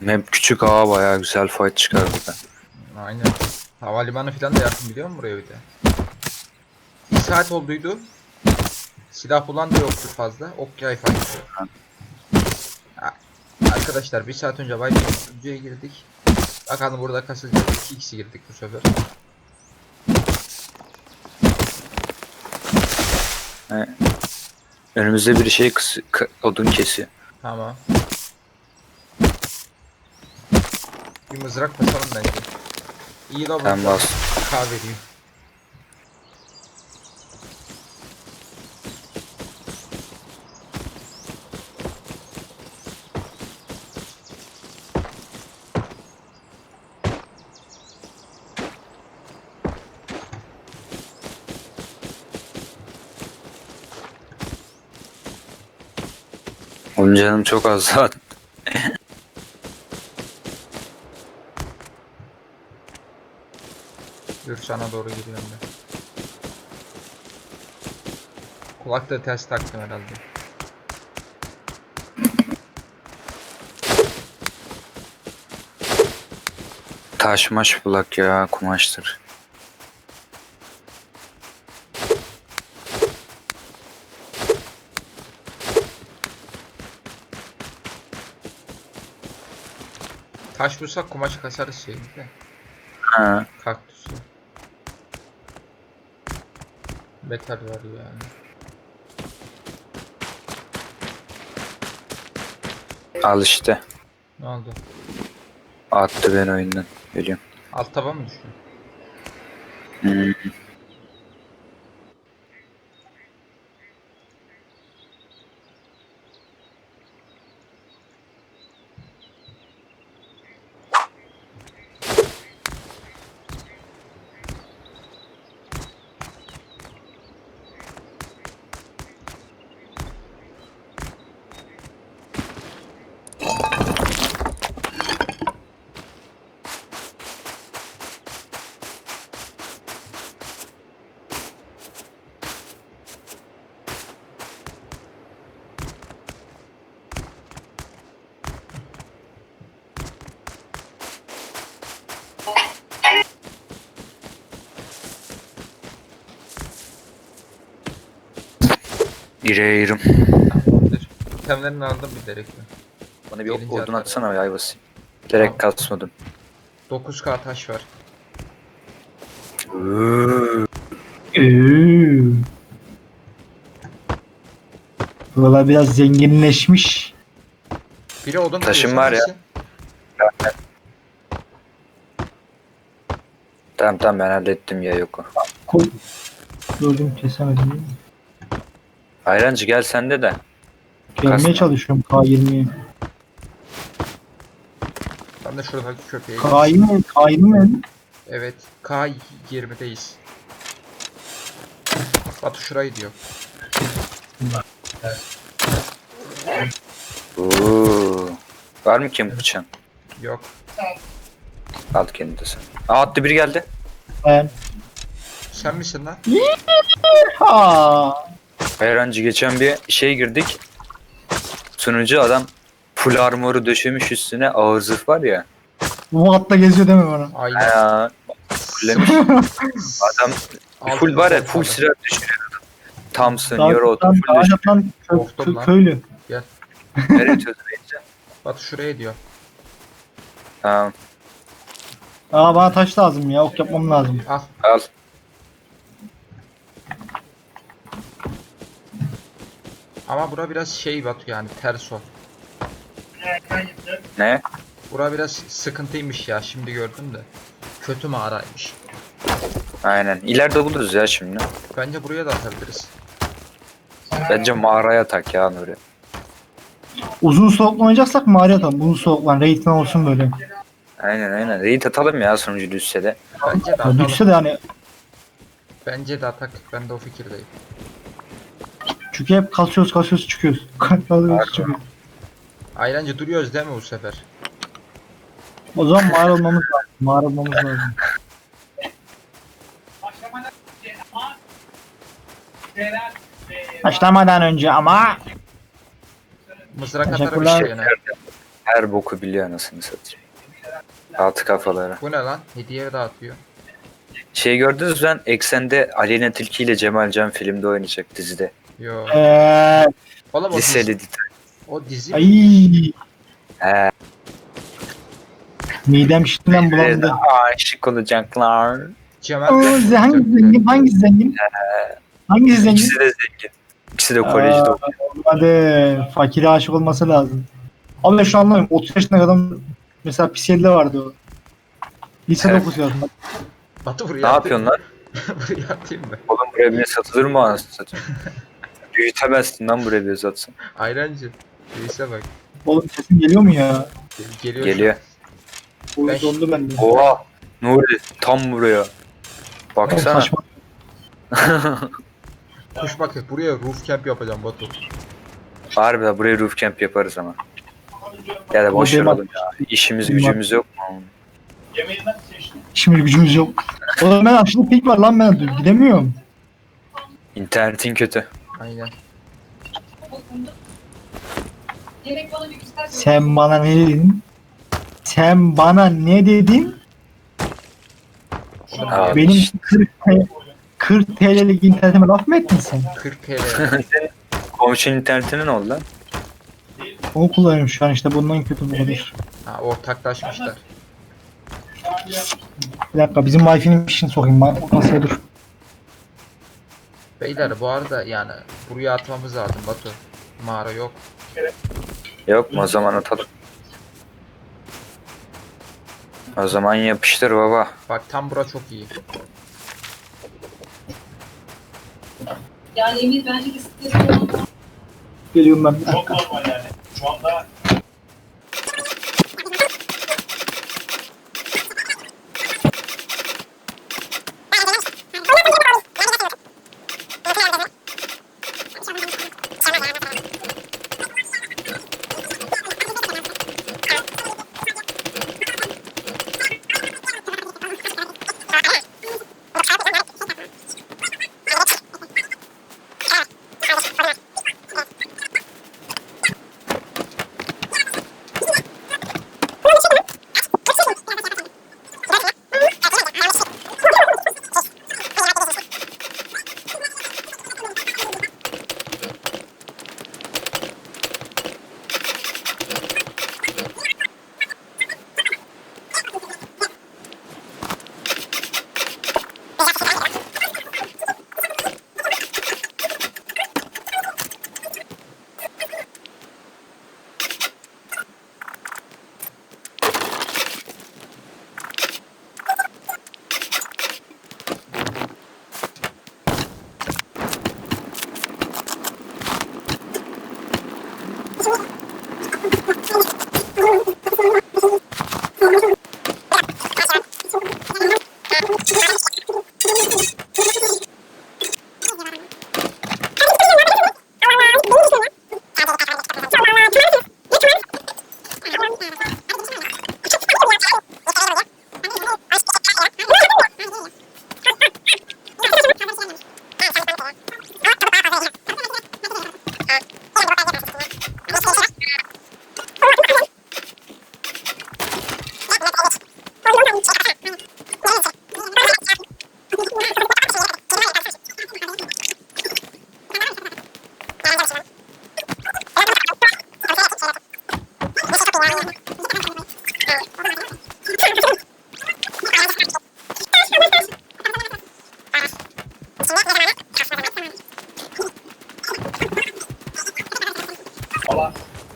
Map küçük ağa bayağı güzel fight çıkardı. Aynen. Havalimanı falan da yakın biliyor musun buraya bir de? Bir saat olduydu. Silah bulan da yoktu fazla. Ok yay fight'ı. Arkadaşlar bir saat önce White'ye girdik. Bakalım burada kasılacak. 2 kişi girdik bu sefer. Önümüzde bir şey kıs k- odun kesiyor. Tamam. Bir mızrak basalım bence. İyi la Ben bas. kahve veriyor. Oğlum canım çok az zaten. Dur sana doğru gidiyorum ben. Kulaklığı ters taktım herhalde. Taş maş bulak ya kumaştır. Taş bulsak kumaş kasarız şeydi de. Ha. Metal var yani. Al işte. Ne oldu? Attı beni oyundan. Geliyorum. Alt taba mı düştün? Hmm. İre irim. Tamamdır. İtemlerini aldım bir direkt. Bana bir Gelince odun atarım. atsana ya basayım. Direkt kasmadım. 9k taş var. Buralar biraz zenginleşmiş. Biri odun Taşım kırıyor, var ya. misin? Tamam tamam ben hallettim ya yok o. Kol... Gördüm kesemedim. Ayrancı gel sende de. Gelmeye Kasma. çalışıyorum K20'ye. Ben de şuradaki köpeği. K20 K20 Evet. K20'deyiz. Batu şurayı diyor. Oo. Var mı kim bıçağın? Yok. Al kendi de sen. Aa attı biri geldi. ben. Sen misin lan? Ha. Ayrancı geçen bir şey girdik. Sunucu adam full armoru döşemiş üstüne ağır zırh var ya. Bu hatta geziyor deme bana. Aynen. Ya, fullemiş. adam full var ya full silah düşürüyor adam. Thompson, Daha Euro, lan, full düşürüyor. lan Korktum lan. köylü. Nereye çözmeyeceğim? Batu şuraya diyor. Tamam Aa bana taş lazım ya ok yapmam lazım. Al. al. Ama bura biraz şey Batu yani ters o. Ne? Bura biraz sıkıntıymış ya şimdi gördüm de. Kötü mağaraymış. Aynen. İleride buluruz ya şimdi. Bence buraya da atabiliriz. Bence mağaraya tak ya Nuri. Uzun soğukla oynayacaksak mağara atalım. Uzun soğukla raid'den olsun böyle. Aynen aynen. Raid atalım ya sonucu düşse de. Bence de Ya atalım. düşse de hani Bence de atak. Ben de o fikirdeyim. Çünkü hep kasıyoruz kasıyoruz çıkıyoruz. Kasıyoruz çıkıyoruz. Ayrancı duruyoruz değil mi bu sefer? O zaman mağara olmamız lazım. Mağara olmamız lazım. Başlamadan önce ama Mızrak bir Teşekkürler. şey yani. Her boku biliyor anasını satayım. Altı kafaları. Bu ne lan? Hediye dağıtıyor. Şey gördünüz mü lan Eksen'de Aleyna Tilki ile Cemal Can filmde oynayacak dizide. Yo. Eee Oğlum o dizi, Liseli o dizi ay He. midem şimdiden bulandı. Aşık olacaklar. Cemal Oo, Can- hangi zengin? Hangisi zengin? Hangisi zengin? İkisi de zengin. İkisi de kolejde Aa, okuyor. Hadi fakire aşık olması lazım. Ama ben şu an anlamıyorum. 30 yaşındaki adam mesela Pisiye'de vardı o. Lisede Evet. okuyordu. Batu buraya Ne yapıyorsun lan? buraya atayım mı? Oğlum buraya bir satılır mı anasını satayım? Büyütemezsin lan buraya bir satsın. Ayrancı. Reis'e bak. Oğlum sesin geliyor mu ya? Geliyor. Geliyor. Bu Ben- dondu bende. Oha! Nuri tam buraya. Baksana. Saçma. Kuş bak buraya roof camp yapacağım Batu. Harbi buraya roof camp yaparız ama. Ya da boş ver oğlum ya. İşimiz gücümüz yok mu? Şimdi gücümüz yok. Oğlum ben aşırı pik var lan ben gidemiyorum. İnternetin kötü. Aynen. Sen bana ne dedin? Sen bana ne dedin? Abi. Benim 40, T- 40 TL'lik internetime laf mı ettin sen? 40 TL. Komşunun internetinin ne oldu lan? Onu kullanıyorum şu an işte bundan kötü bu kadar. Ha ortaklaşmışlar. Bir dakika bizim Wi-Fi'nin işini sokayım ben masaya dur. Beyler bu arada yani buraya atmamız lazım Batu. Mağara yok. Yok mu? O zaman atalım. O zaman yapıştır baba. Bak tam bura çok iyi. Yani Emir bence de Geliyorum ben. Çok normal yani. Şu anda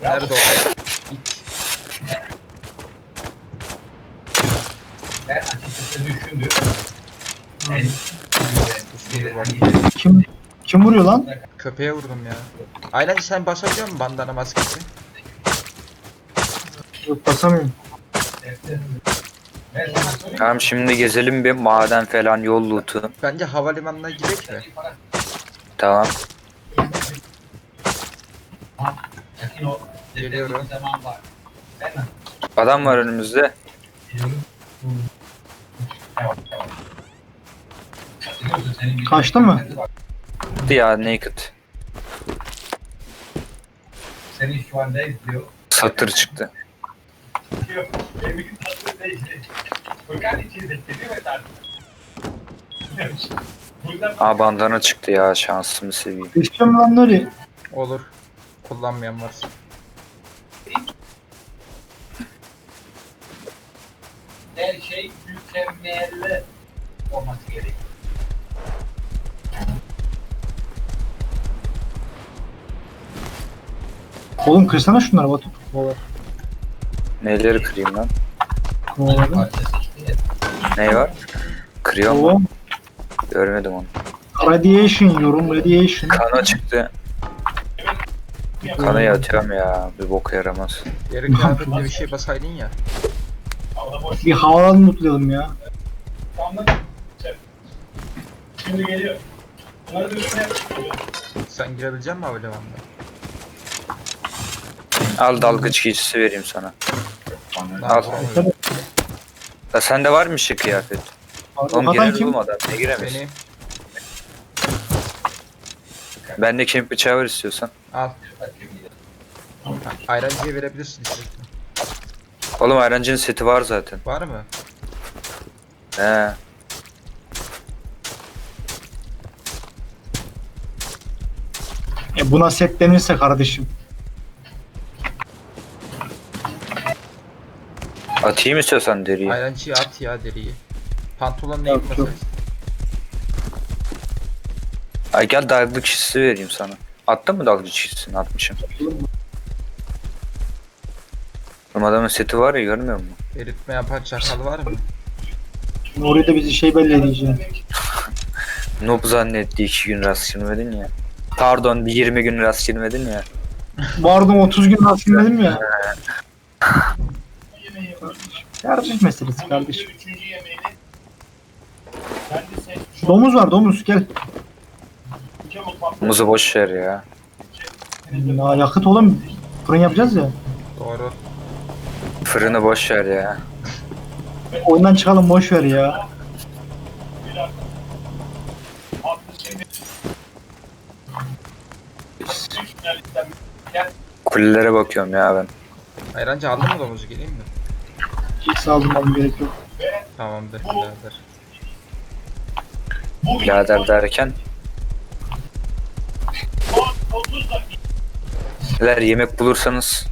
Nerede o? Kim kim vuruyor lan? Köpeğe vurdum ya. Aynen sen basabiliyor musun bandana maskesi? Yok basamıyorum. Tamam şimdi gezelim bir maden falan yol loot'u. Bence havalimanına gidelim mi? Tamam. Geliyorum. Adam var önümüzde. Kaçtı mı? Ya naked. seni şu anda izliyor. Satır çıktı. Aa bandana çıktı ya şansımı seveyim. Geçiyorum lan Nuri. Olur. Kullanmayan varsa. Olması gerekiyor. Oğlum kırsana şunları Batu. Kovalar. Neleri kırayım lan? Ne var? Kırıyor mu? Görmedim onu. Radiation yorum radiation. Kana çıktı. Kanayı atıyorum ya. Bir boka yaramaz. Yarı kıyafetle bir şey basaydın ya. Bir havalan mutlayalım ya. Şimdi geliyor. Bunları da üstüne Sen girebilecek misin abi devamlı? Al dalgıç giysisi vereyim sana. Lan Al. Ya sende var mı şey kıyafet? Oğlum girer kim? oğlum adam. Ne giremez? Benim. Bende kemp bıçağı var istiyorsan. Al. Ayrancıya verebilirsin istiyorsan. Oğlum ayrancının seti var zaten. Var mı? He. E buna set denirse kardeşim. Atayım istiyorsan deriyi. Ayrancıya at ya deriyi. Pantolon ne Yok, yok. Ay gel dalgıç giysisi vereyim sana. Attın mı dalgıç giysisini? Atmışım. Oğlum adamın seti var ya görmüyor musun? Eritme yapan çakal var mı? Nuri de bizi şey belli edeceğim. Noob zannetti iki gün rast girmedin ya. Pardon bir 20 gün rast girmedin ya. Vardım 30 gün aslında ya. Tercih meselesi kardeşim. üçüncü yemeğini ben de sen Domuz var domuz gel. Muzu boş ver ya. Ya yakıt oğlum. Fırın yapacağız ya. Doğru. Fırını boş ver ya. Oyundan çıkalım boş ver ya. altı şimdi üç finalistten Kulelere bakıyorum ya ben. Ayrancı aldın mı domuzu geleyim mi? Hiç saldırmam gerek yok. Tamamdır birader. Birader derken. Neler yemek bulursanız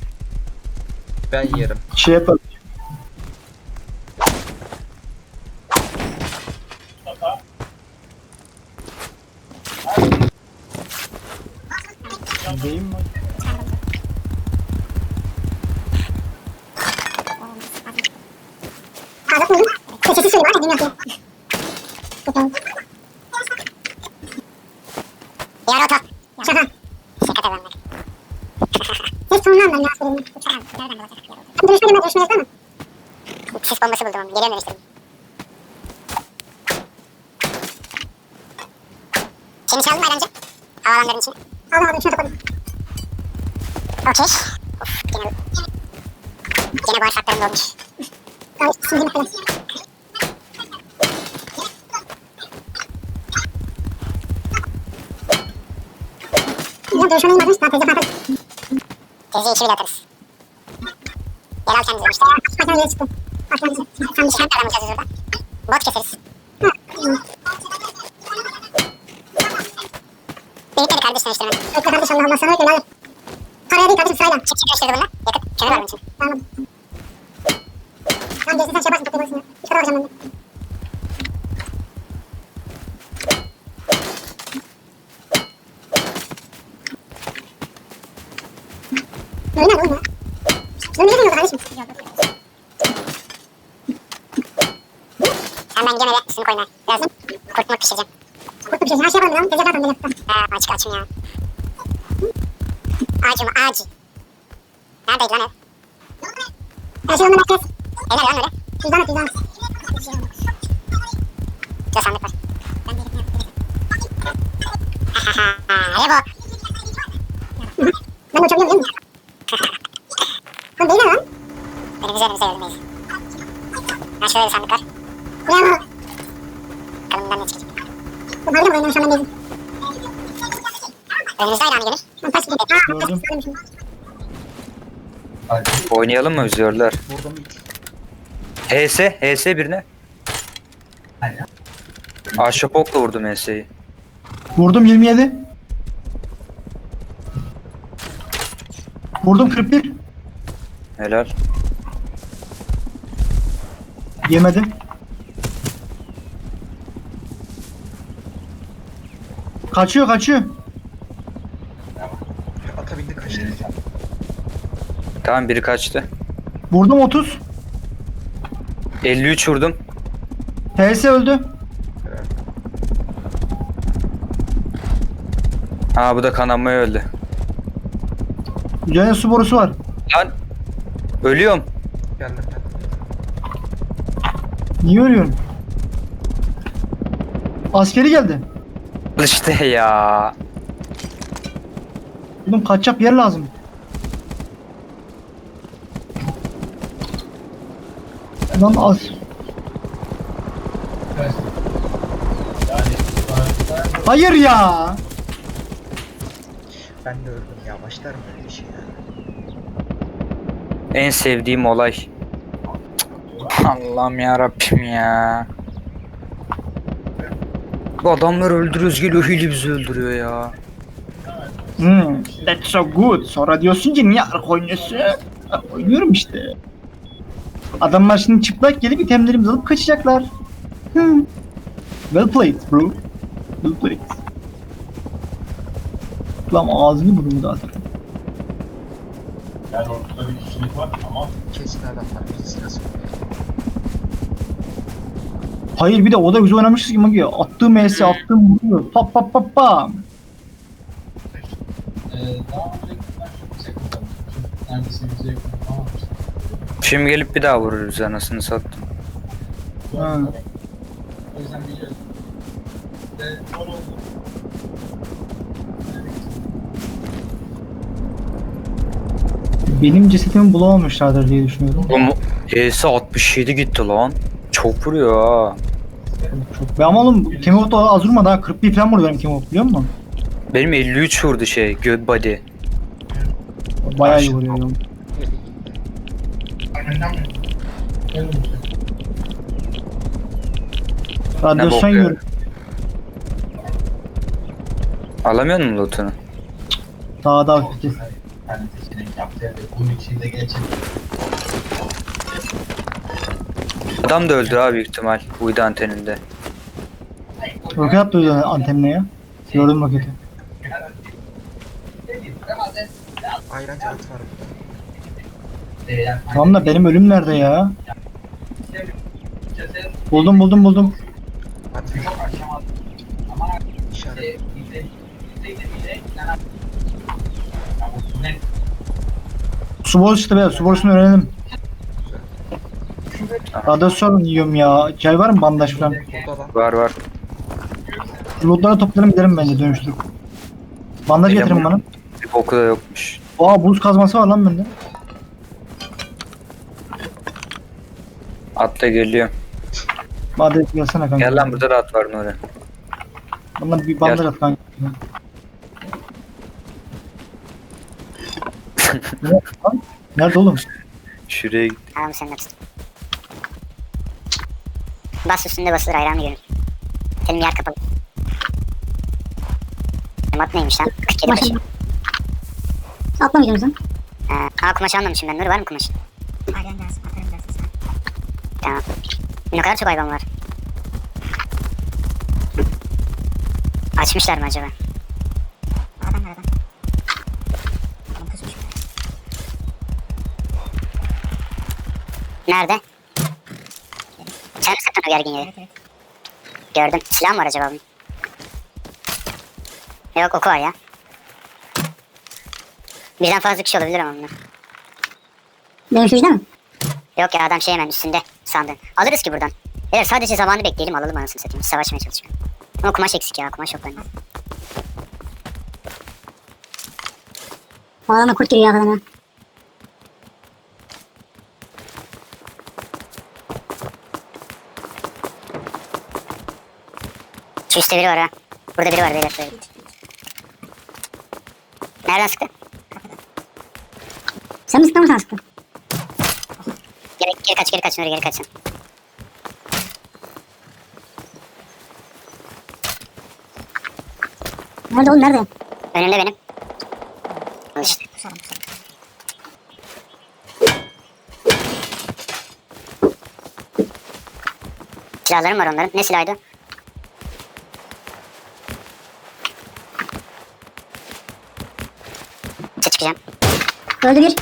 Ben yerim. Şey yapalım. Değil mi? Sesi söyle var ya bilmiyorum ki. Yarı oto. Şaka. Şaka tabii onlar. Ses tonunu anlam lazım benim. Uçağı nereden bulacak yarı oto? Duruşma deme duruşma yazdı mı? Sis bombası buldum. Geliyorum dönüştürdüm. Seni çaldın mı Ayrancı? Havalandırın içine. Aldım şuna topladım. Okey. Of gene... Gene bağırsaklarım dolmuş. Gayet sinirimi falan. Ya dövüşmeyi inmediniz. Daha teyze falan. Teyze içi bile atarız. Yer al kendinize işte. Hakikaten yere çıktı. Hakikaten Sen bir şey aramayacağız orada. Bot keseriz. Birlikte kardeşler işte ben. Birlikte kardeş Allah Allah sana öyle lan. Paraya değil kardeşim sırayla. Çek çek bu? Ben uçabiliyor muyum? Lan değil lan. Önümüze önümüze önümüze. Ha şöyle bir sandık var. Bu ne lan? Bakalım bundan ne çıkacak. Bu şu an ben değilim. Önümüzde aynı gelir. Lan Gördüm. pas gitti. Oynayalım mı üzüyorlar? Vurdum. HS, HS birine. Ahşapokla vurdum HS'yi. Vurdum 27. Vurdum 41. Helal. Yemedim. Kaçıyor kaçıyor. Atabildi kaçtı. Tamam biri kaçtı. Vurdum 30. 53 vurdum. TS öldü. Ha bu da kanamaya öldü. Üzerine su borusu var. Lan ölüyorum. Geldim ben. Niye ölüyorum? Askeri geldi. Al İşte ya. Oğlum kaçacak yer lazım. Lan az. Hayır ya. Ben de öldüm ya. Başlar mı öyle bir şey ya? En sevdiğim olay. Cık, Allah'ım ya Rabbim ya. Bu adamları öldürüyoruz geliyor hili bizi öldürüyor ya. Hmm, that's so good. Sonra diyorsun ki niye arka oynuyorsun? Oynuyorum işte. Adamlar şimdi çıplak gelip itemlerimizi alıp kaçacaklar. Hmm. Well played bro. Well played. Lan ağzını burnunu dağıtırım. Yani ortada bir kişilik var ama Kesin adamlar bizi sırası oluyor. Hayır bir de o da güzel oynamışız ki Magi. Attığım MS, attığım vuruyor. Pap pap pap pam. e, daha önce ben çok yüksek kullanmıştım. Neredeyse yüzeye yakın ama Şimdi gelip bir daha vururuz anasını sattım. Ha. o yüzden biliyorum. Ve Benim cesetimi bulamamışlardır diye düşünüyorum. Oğlum HS 67 gitti lan. Çok vuruyor ha. Çok. Ve ama oğlum Kemot az vurmadı ha. 41 falan vurdu benim Kemot biliyor musun? Benim 53 vurdu şey good body. Bayağı iyi vuruyor. ya. Olacak. Radyasyon bakıyor? yiyorum. Alamıyor musun lootunu? Daha da hafifti. Yani seçenek yaptı. Yani bunun içinde geçin. Adam da öldü abi büyük ihtimal uydu anteninde. Roket attı o yüzden antenine ya. Gördüm roketi. Ayrancı at var burada. Tamam da benim ölüm nerede ya? Buldum buldum buldum. Su borusu çıktı be. Su borusunu öğrenelim. Radyasyon yiyorum ya. Çay var mı bandaj falan? Var var. Lootları toplarım giderim bence dönüştürüp. Bandaj Elim getirin bana. Bir boku da yokmuş. Aa buz kazması var lan bende. At da geliyor. Hadi gelsene kanka. Gel lan burada da at var Nuri. Bana bir bandaj Gel. at kanka. Ne lan? Nerede oğlum? Şuraya git. Tamam sen de tut. Bas üstünde basılır ayranı görün. Senin yer kapalı. Mat neymiş lan? 47 başı. Atlamayacağım sen. Ee, aa kumaş almamışım ben. Nur var mı kumaş? Aynen dersin, atarım dersin sen. Tamam. Ne kadar çok hayvan var. Açmışlar mı acaba? Adam var adam. Adam kızmış. Nerede? Sen mi sıktın o gergin yeri? Gördüm. Silah mı var acaba bunun? Yok oku var ya. Birden fazla kişi olabilir ama bunlar. Benim şurada mı? Yok ya adam şey hemen üstünde sandın. Alırız ki buradan. Evet sadece zamanı bekleyelim alalım anasını satayım. Savaşmaya çalışıyor. Ama kumaş eksik ya kumaş yok bende. O adama kurt giriyor arkadan üstte biri var ha. Burada biri var beyler söyleyeyim. Nereden sıktı? Sen mi sıktın sen sıktın? Geri, geri kaç geri kaç Nuri geri kaçın. Nerede oğlum nerede? Önümde benim. Al işte. Pusarım pusarım. Silahlarım var onların. Ne silahıydı? Çık çıkacağım. Öldü bir.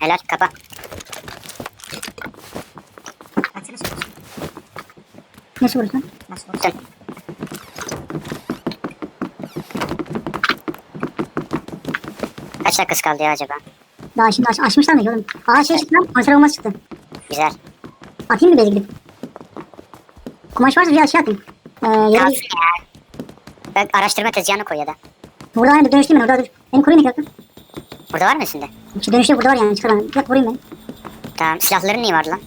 Helal kapa. Nasıl vurursun? Nasıl vurursun? Kaç dakikası kaldı ya acaba? Daha şimdi aç, açmışlar mı oğlum? Aa şey çıktı lan. Konserve olmaz çıktı. Güzel. Atayım mı beze gidip? Kumaş varsa bir aşağı atayım. Ee, ya. Bak araştırma tezgahına koy ya da. Burada mı? Dönüştüm ben orada dur. Beni koruyun iki dakika. Burada var mı üstünde? Şu dönüşte burada var yani çıkar ben. Bir dakika koruyun beni. Tamam. Silahların niye vardı lan?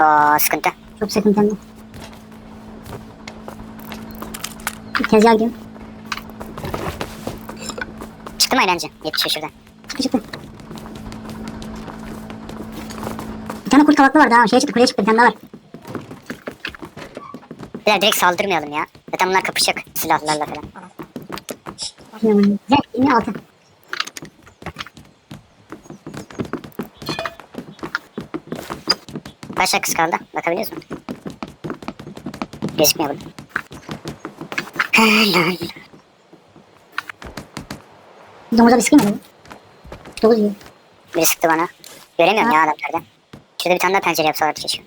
Oo sıkıntı. Çok sıkıntı hem de. Bir Tezgah gidiyorum. Çıktı mı eğlence? Yetişiyor şuradan. Çıktı çıktı. Bir tane kurt kavaklı vardı ha. Şeye çıktı kuleye çıktı bir tane daha var. Beyler direkt saldırmayalım ya. Zaten bunlar kapışacak silahlarla falan. Bilmiyorum. Güzel. 26. Kaç dakikası kaldı? Bakabiliyoruz mu? Gözükmüyor burada. Helal. Domuza bir sıkayım mı? Dokuz gibi. Biri sıktı bana. Göremiyorum ya adamlardan. Şurada bir tane daha pencere yapsalardı keşke.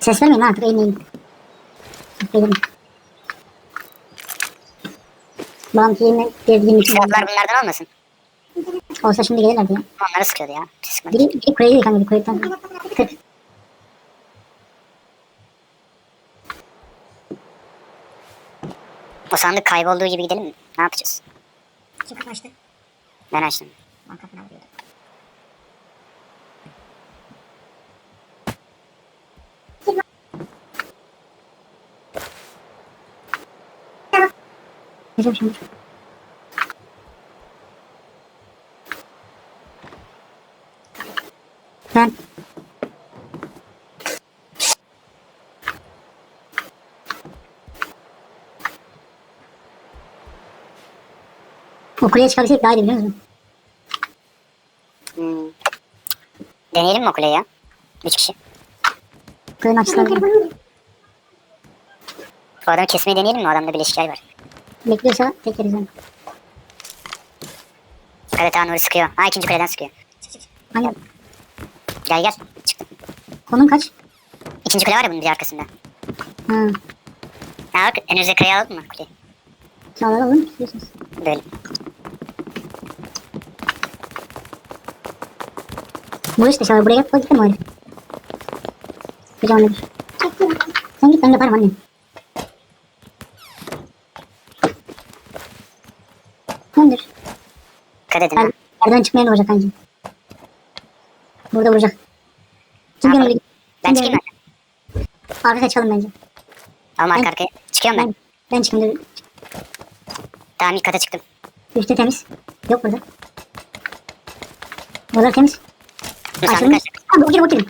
Ses vermeyin artık eğmeyin. Benim. Bir gün için Silahlar bunlardan olmasın. olsa şimdi gelirlerdi ya. Onları sıkıyordu ya. Sıkmadı. Biri, biri değil kanka bir kuleden. Kırk. O sandık kaybolduğu gibi gidelim mi? Ne yapacağız? Kim kaçtı? Ben açtım. Ben kapına vuruyordum. Hocam şimdi. Ben o kuleye çıkabilsek daha iyi biliyor musun? Hmm. Deneyelim mi o kuleyi ya? Üç kişi. Kulenin açısından O adamı kesmeyi deneyelim mi? Adamda bir ilişki var. Bekliyorsa tek yeriz yani. Evet Nuri sıkıyor. Ha ikinci kuleden sıkıyor. Aynen. Gel gel. Çıktım. Konum kaç? İkinci kule var ya bunun bir arkasında. Ha. Ha bak önünüze kaya alalım mı kuleyi? Sağlar alın. Biliyorsunuz. Böyle. Bu işte şöyle buraya yap. Bak gittim o herif. Kocaman herif. Sen git ben yaparım annem. Tamamdır. Dikkat edin. Ben yerden çıkmayan olacak kancım. Burada vuracak. Kim gönüllü? Ben çıkayım mı? Arka kaçalım bence. Alma arka arkaya. Çıkıyorum ben. Ben, ben çıkayım. Dur. Tamam ilk kata çıktım. Üstte temiz. Yok burada. Buralar temiz. Dur sandık Açılmış. aç. Ha, bu girin, bu girin.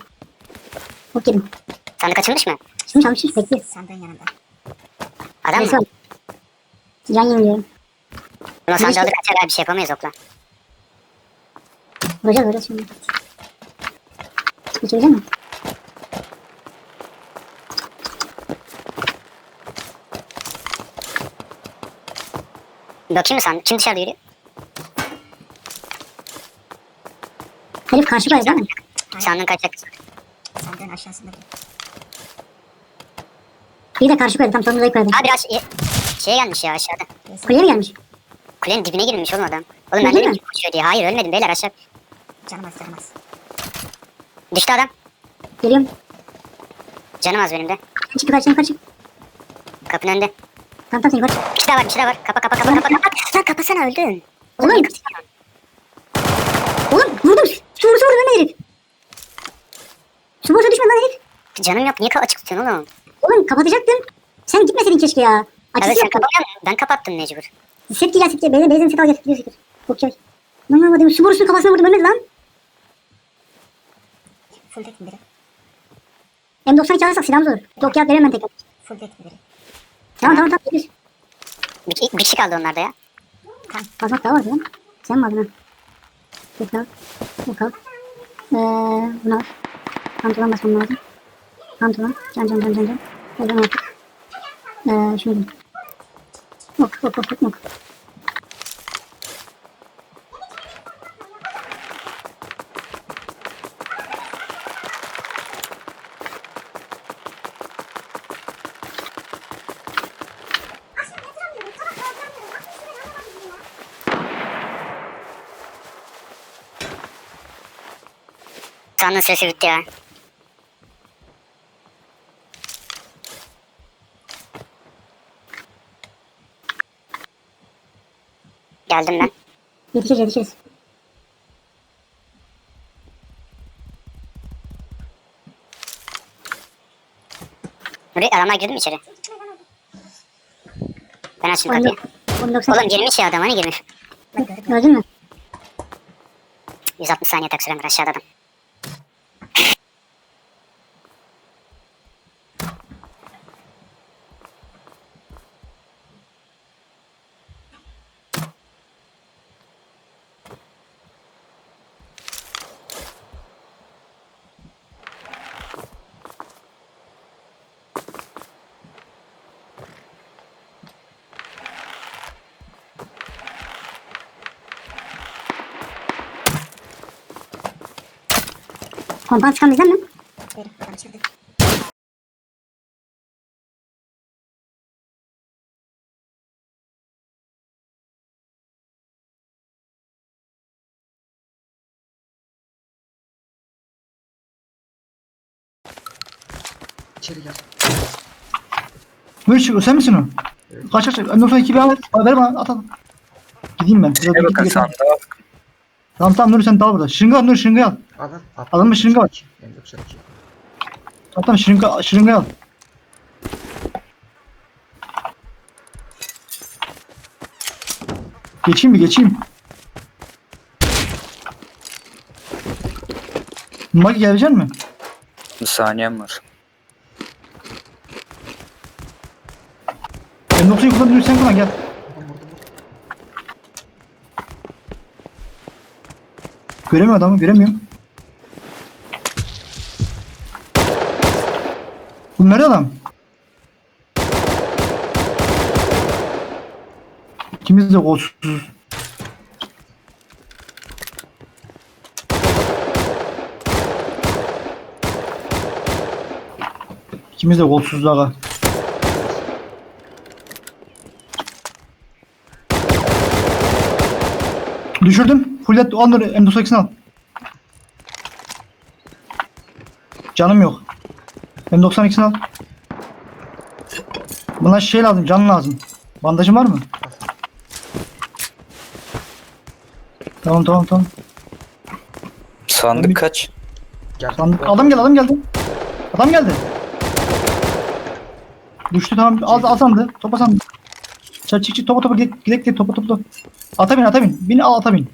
Bu girin. Sandık açılmış mı? Şimdi çalışmış, bekliyor. Sandığın yanında. Adam Neyse mı? Can yeniliyorum. Buna sandığı kaçar abi bir şey yapamayız okla. Vuracağız, vuracağız şimdi. Geçebilecek mi? Bakayım mı sandık? Kim dışarıda yürüyor? Herif karşı kaydı değil mi? Sandığın kaçacak. Sandığın aşağısındaki. Bir de karşı kaydı, tam sonunda kaydı. Abi biraz ye- şeye gelmiş ya aşağıda. Kuleye mi gelmiş? Kulenin dibine girmiş oğlum adam. Oğlum ben dedim ki koşuyor diye. Hayır ölmedim beyler aşağı. Canım az, canım az. Düştü adam. Geliyorum. Canım az benim de. Çık yukarı, çık yukarı çık. Kapının önünde. Tamam tamam sen yukarı. Bir şey daha var bir şey daha var. Kapa kapa kapa kapa kapa. Lan kapasana öldün. Oğlum. kapatıyorsun? Oğlum vurdum. Su vursa vurdu lan herif. Su vursa düşmedi lan herif. Canım yok niye açık tutuyorsun oğlum? Oğlum kapatacaktım. Sen gitmeseydin keşke ya. Açısı Evet sen musun? Ben kapattım mecbur. Gel set giy. Beyzen, beyzen set al gel. Gidiyor set. Okey. Lan lan hadi su borusunun kafasına vurdum ölmedi lan. Full tek biri. M92 alırsak silahımız olur. Yok ya veremem tekrar. Full tek biri. Tamam tamam tamam. Gidiyoruz. Bir, bir kişi kaldı onlarda ya. Kazmak daha vardı lan. Sen mi aldın ha? Yok al. Yok al. Ee, bunu al. Pantolon basmam lazım. Pantolon. Can can can can can. O zaman artık. Ee, şunu. Ok ok ok ok Sandığın süresi bitti ya. Geldim ben. Yetişiriz yetişiriz. Buraya adamlar girdi mi içeri? Ben açtım kapıyı. 1090. Oğlum girmiş ya adam hani girmiş. Gördün mü? 160 saniye tak sürem aşağıda adam. Kompan çıkan bizden mi? İçeri gel. Çık sen misin o? Kaç kaç. M92 bir al. Al, Ver bana at at. Gideyim ben. Bir bakın gideyim. sandığa bak. Tamam tamam Nuri sen dal burada. Şırınga al Nuri şırınga al. Al al. al. Adamın şırınga var. Ben yok sen iki. Tamam tamam şırınga, şırınga al. Geçeyim mi geçeyim. Magi gelecek mi? Bir saniyem var. M90'ı kullan Nuri sen kullan gel. Göremiyor adamı göremiyorum. Bu nerede adam? İkimiz de kolsuz. İkimiz de kolsuzluğa. Düşürdüm. Fullet al Nuri M98'ini al. Canım yok. M92'sini al. Buna şey lazım, can lazım. Bandajın var mı? Tamam tamam tamam. Sandık kaç? Gel. Sandık. Adam geldi, adam geldi. Adam geldi. Düştü tamam. Al, al sandı. Topa sandı. Çık çık çık topa topa gidek gidek topa topa. Ata bin ata bin. Bin al ata bin.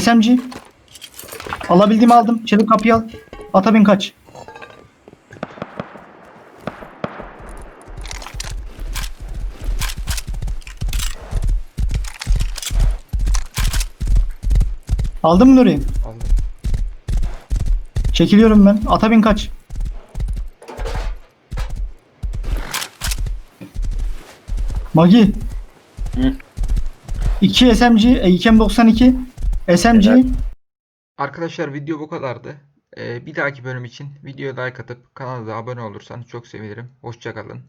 SMG. Alabildiğimi aldım. Çelik kapıyı al. Ata bin kaç. Aldın mı Nuri? Aldım. Çekiliyorum ben. Ata bin kaç. Magi. Hı. 2 SMG, e, 2 M92, SMG. Arkadaşlar video bu kadardı. Ee, bir dahaki bölüm için videoya like atıp kanala da abone olursanız çok sevinirim. Hoşçakalın.